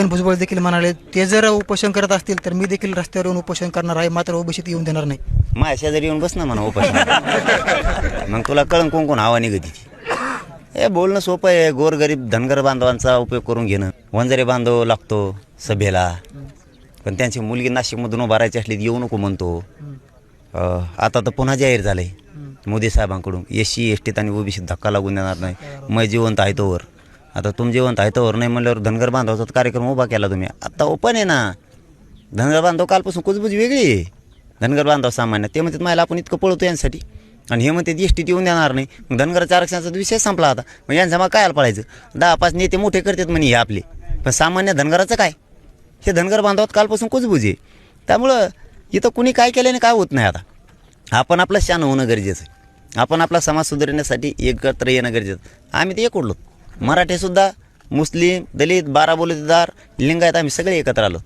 छगन भुजबळ देखील म्हणाले ते जर उपोषण करत असतील तर मी देखील रस्त्यावर येऊन उपोषण करणार आहे मात्र ओबीसीत येऊन देणार नाही. माझ्या शेजारी येऊन बस ना म्हणा उपोषण. मग तुला कळण कोण कोण हवा निघती तिची हे बोलणं सोपं आहे गोरगरीब धनगर बांधवांचा उपयोग करून घेणं. वंजरे बांधव लागतो सभेला पण त्यांची मुलगी नाशिकमधून उभारायची असली येऊ नको म्हणतो. आता तर पुन्हा जाहीर झालंय. मोदी साहेबांकडून एस सी एस टीत आणि ओबीसी धक्का लागून देणार नाही. मग जिवंत आहे तोवर. आता तुम जिवंत आहे तर नाही म्हणल्यावर धनगर बांधवाचा कार्यक्रम उभा केला तुम्ही. आत्ता ओपन आहे ना. धनगर बांधव कालपासून कुजबुज वेगळी आहे. धनगर बांधव सामान्य. ते म्हणतात मला आपण इतकं पळवतो यांसाठी आणि हे म्हणते एस टी येऊन देणार नाही. मग धनगराच्या आरक्षणाचा विषय संपला आता. मग यांचा मग काय पळायचं? दहा पाच नेते मोठे करतात म्हणे हे आपले. पण सामान्य धनगराचं काय? हे धनगर बांधवात कालपासून कुजबुज आहे. त्यामुळं इथं कुणी काय केल्याने काय होत नाही आता. आपण आपलं शान होणं गरजेचं आहे. आपण आपला समाज सुधारण्यासाठी एकत्र येणं गरजेचं आम्ही ते एक उडलो मराठीसुद्धा मुस्लिम दलित बारा बोलतदार लिंगायत आम्ही सगळे एकत्र आलो.